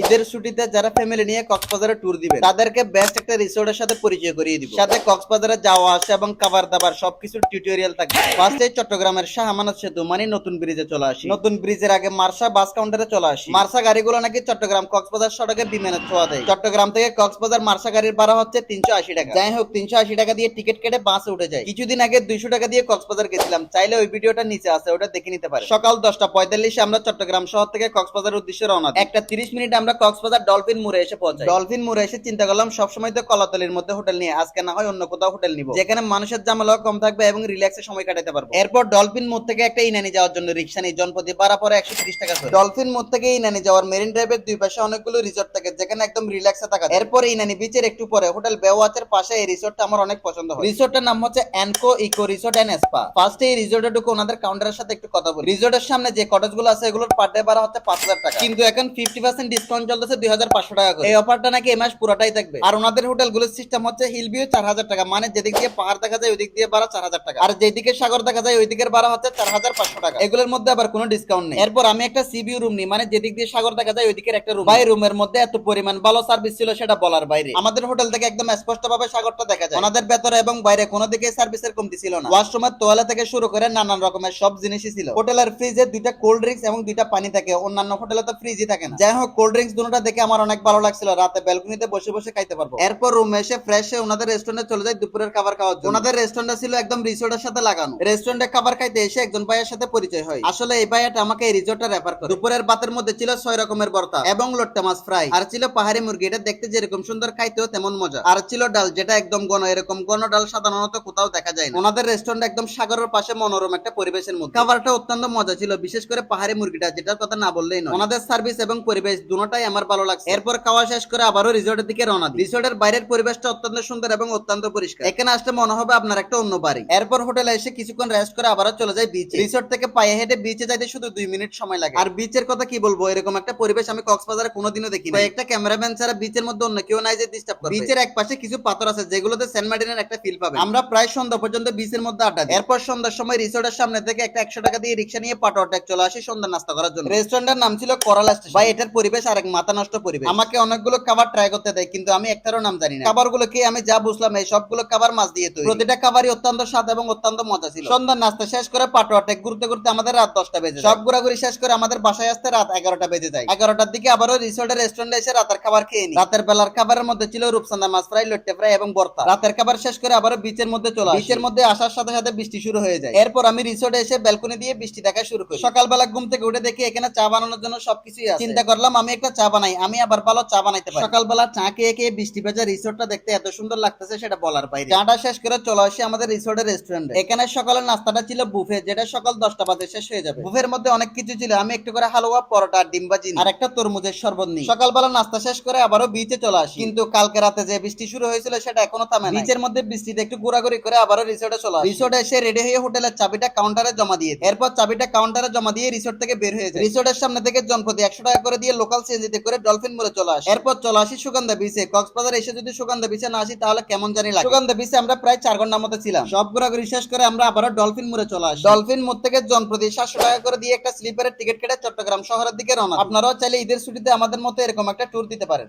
ঈদের ছুটিতে যারা ফ্যামিলি নিয়ে কক্সবাজারে ট্যুর দিবে তাদেরকে বেস্ট একটা রিসোর্টের সাথে পরিচয় করিয়ে দিব। সাথে কক্সবাজারে যাওয়া আসা এবং খাবার দাবার সবকিছু টিউটোরিয়াল থাকবে। ফার্স্টে চট্টগ্রামের শাহ আমানত সেতু মানে নতুন ব্রিজে চলে আসি। নতুন ব্রিজের আগে মার্শা বাস কাউন্টারে চলে আসি। মার্শা গাড়িগুলো নাকি চট্টগ্রাম কক্সবাজার সড়কে বিমানে ছোঁয়া দেয়। চট্টগ্রাম থেকে কক্সবাজার মার্শা গাড়ির ভাড়া হচ্ছে তিনশো আশি টাকা। যাই হোক তিনশো আশি টাকা দিয়ে টিকিট কেটে বাসে উঠে যায় কিছুদিন আগে দুইশো টাকা দিয়ে কক্সবাজার গেছিলাম। চাইলে ওই ভিডিওটা নিচে আছে ওটা দেখে নিতে পারে সকাল দশটা পঁয়তাল্লিশে আমরা চট্টগ্রাম শহর থেকে কক্সবাজার উদ্দেশ্যে রওনা একটা তিরিশ মিনিট আমরা কক্সবাজার ডলফিন মোড়ে এসে পৌঁছাই। ডলফিন মোড়ে এসে চিন্তা করলাম সবসময় তো কলাতলির মধ্যে হোটেল নিয়ে আজকে না হয় অন্য কোথাও হোটেল নিব। যেখানে মানুষের জামালাও কম থাকবে এবং রিল্যাক্সে সময় কাটাতে পারব। এরপর ডলফিন মোড় থেকে একটা ইনানি যাওয়ার জন্য রিক্সা নিই জনপতি ভাড়া পরে একশো তিরিশ টাকা। ডলফিন মোড় থেকে ইনানি যাওয়ার মেরিন ড্রাইভের দুই পাশে অনেকগুলো রিসোর্ট থাকে যেখানে একদম রিল্যাক্সে থাকা যায়। এরপর ইনানি বিচের একটু পরে হোটেল বেওয়াচের পাশে এই রিসোর্টটা আমার অনেক পছন্দ হয়। রিসোর্টের নাম হচ্ছে এনকো ইকো রিসোর্ট এন্ড স্পা ফার্স্টে এই রিসোর্টে ঢুকে ওনাদের কাউন্টারের সাথে একটু কথা বলি। রিসোর্টের সামনে যে কটেজগুলো আছে এগুলোর পার ডে ভাড়া হচ্ছে পাঁচ হাজার টাকা। কিন্তু এখন ফিফটি পার্সেন্ট ডিসকাউন্ট চলতেছে দুই হাজার পাঁচশো টাকা করে। এই অফারটা নাকি এই মাস পুরোটাই থাকবে। আর ওনাদের হোটেলগুলোর সিস্টেম হচ্ছে হিল ভিউ চার হাজার টাকা মানে যেদিক দিয়ে পাহাড় দেখা যায় ওইদিক দিয়ে ভাড়া চার হাজার টাকা। আর যেদিকে সাগর দেখা যায় ওই দিকের ভাড়া হচ্ছে চার হাজার পাঁচশো টাকা। এগুলোর মধ্যে আবার কোনো ডিসকাউন্ট নেই। এরপর আমি একটা সি ভিউ রুম নিই মানে যেদিক দিয়ে সাগর দেখা যায় ওই দিকের একটা রুম ভাই রুমের মধ্যে এত পরিমাণ ভালো সার্ভিস ছিল সেটা বলার বাইরে। আমাদের হোটেল থেকে একদম স্পষ্ট ভাবে সাগরটা দেখা যায়। ওনাদের ভেতরে এবং বাইরে কোনো দিকে সার্ভিসের কমতি ছিল না। ওয়াশরুমের তোয়ালে থেকে শুরু করে নানান রকমের সব জিনিসই ছিল। হোটেলের ফ্রিজে দুইটা কোল্ড ড্রিঙ্কস এবং দুইটা পানি থাকে। অন্যান্য হোটেলে তো ফ্রিজই থাকে না। যাই হোক কোল্ড ড্রিঙ্কস দুটোটা দেখে আমার অনেক ভালো লাগছিল। রাতে ব্যালকনিতে বসে বসে খাইতে পারব। এরপর রুমে এসে ফ্রেশ হয়ে ওনাদের রেস্টুরেন্টে চলে যাই দুপুরের খাবার খাওয়ার জন্য। ওনাদের রেস্টুরেন্টটা ছিল একদম রিসোর্টের সাথে লাগানো। রেস্টুরেন্টে খাবার খাইতে এসে একজন ভাইয়ের সাথে পরিচয় হয়। আসলে এই ভাইয়াটা আমাকে এই রিসোর্টটা রেফার করে। দুপুরের ভাতের মধ্যে ছিল ছয় রকমের ভর্তা। এবং লোট্টা মাছ ফ্রাই আর ছিল পাহাড়ি মুরগি। এটা দেখতে যেরকম সুন্দর খাইতেও তেমন মজা। আর ছিল ডাল যেটা একদম ঘন। এরকম ঘন ডাল সাধারণত কোথাও দেখা যায় না। ওনাদের রেস্টুরেন্ট একদম সাগরের পাশে মনোরম একটা পরিবেশের মধ্যে। খাবারটা অত্যন্ত মজা ছিল। বিশেষ করে পাহাড়ি মুরগিটা যেটার কথা না বললেই নয়। ওনাদের সার্ভিস এবং পরিবেশ দুটোটাই আমার ভালো লাগছে। এরপর খাওয়া শেষ করে আবারও রিসোর্টের দিকে রওনা রিসোর্টের বাইরের পরিবেশটা অত্যন্ত সুন্দর এবং অত্যন্ত পরিষ্কার। এখানে আসলে মনে হবে আপনার একটা অন্য বাড়ি। এরপর হোটেলে এসে কিছুক্ষণ রেস্ট করে আবারও চলে যায় বিচে রিসোর্ট থেকে পায়ে হেঁটে বিচে যাইতে শুধু দুই মিনিট সময় লাগে। আর বিচের কথা কি বলব? এরকম একটা পরিবেশ আমি কক্সবাজারে কোনোদিনও দেখি না একটা ক্যামেরাম্যান ছাড়া বিচের মধ্যে অন্য কেউ নাই যে ডিস্টার্ব করবে। বিচের এক পাশে কিছু পাথর আছে, যেগুলোতে সেন্ট মার্টিনের একটা ফিল পাবে আমরা প্রায় সন্ধ্যা পর্যন্ত বিচের মধ্যে আড্ডা দিই। এরপর সন্ধ্যার সময় রিসোর্টের সামনে থেকে একটা একশো টাকা দিয়ে রিক্সা নিয়ে পাটোয়া ট্যাক চলে আসি সন্ধ্যা নাস্তা করার জন্য। রেস্টুরেন্টের নাম ছিল করালা স্টেশন ভাই, এটার পরিবেশ আরেক মাথা নষ্ট পরিবেশ। আমাকে অনেকগুলো খাবার ট্রাই করতে দেয় কিন্তু আমি একটারও নাম জানি না। খাবারগুলো কি আমি যা বুঝলাম এই সবগুলো খাবার মাছ দিয়ে তৈরি। প্রতিটা খাবারই অত্যন্ত স্বাদ এবং অত্যন্ত মজা ছিল। সন্ধ্যার নাস্তা শেষ করে পাটোয়া ট্যাক ঘুরতে ঘুরতে আমাদের রাত দশটা বেজে সব ঘোরাঘুরি শেষ করে আমাদের বাসায় আসতে রাত এগারোটা বেজে যায়। এগারোটার দিকে আবারও রিসোর্টের রেস্টুরেন্টে এসে রাতের খাবার খেয়ে নিই। রাতের বেলার খাবারের মধ্যে ছিল রূপসান্দা মাছ ফ্রাই লট্টে ফ্রাই এবং বর্তা। রাতের খাবার শেষ করে আবারও বিচের মধ্যে চলে বিচের মধ্যে আসার সাথে সাথে বৃষ্টি শুরু হয়ে যায়। এরপর আমি রিসোর্টে এসে ব্যালকনি দিয়ে বৃষ্টি দেখা শুরু করি। সকালবেলা ঘুম থেকে উঠে দেখি এখানে চা বানানোর জন্য সবকিছুই আছে। চিন্তা করলাম আমি একটা চা বানাই আমি আবার ভালো চা বানাইতে পারি। সকালবেলা চা খেয়ে খেয়ে বৃষ্টি ভেজা রিসোর্টটা দেখতে এত সুন্দর লাগতেছে সেটা বলার বাইরে। চাটা শেষ করে চলে আসি আমাদের রিসোর্টের রেস্টুরেন্টে এখানে সকালের নাস্তাটা ছিল বুফে যেটা সকাল দশটা বাজে শেষ হয়ে যাবে। বুফের মধ্যে অনেক কিছু ছিল আমি একটু করে হালুয়া পরোটা ডিম ভাজি আর একটা তরমুজের শরবত নিই সকালবেলা নাস্তা শেষ করে আবারও বিচে চলে আসি। কিন্তু কালকে রাতে যে বৃষ্টি শুরু হয়েছিল সেটা এখনও থামে না বিচের মধ্যে বৃষ্টিতে একটু ঘোরাঘুরি করে আবারও রিসোর্টে চলে আসি। রিসোর্টে এসে রেডি হয়ে হোটেলের চাবিটা কাউন্টারে জমা দিয়ে এরপর চাবিটা কাউন্টারে জমা দিয়ে রিসোর্ট থেকে বের হয়ে যায় রিসোর্টের সামনে থেকে জনপ্রতি একশো টাকা করে দিয়ে লোকাল সিএনজিতে করে ডলফিন মোড়ে চলে আসি। এরপর চলে আসি সুগন্ধা বিচে কক্সবাজার এসে যদি সুগন্ধা বিচে না আসি, তাহলে কেমন জানি লাগে? সুগন্ধা বিচে আমরা প্রায় চার ঘণ্টার মতো ছিলাম। সব ঘোরাঘুরি শেষ করে আমরা আবারও ডলফিন মোড়ে চলে আসি। ডলফিন মোড় থেকে জনপ্রতি সাতশো টাকা করে দিয়ে একটা স্লিপারের টিকিট কেটে চট্টগ্রাম শহরের দিকে রওনা আপনারাও চাইলে ঈদের ছুটিতে আমাদের মতো এরকম একটা ট্যুর দিতে পারেন।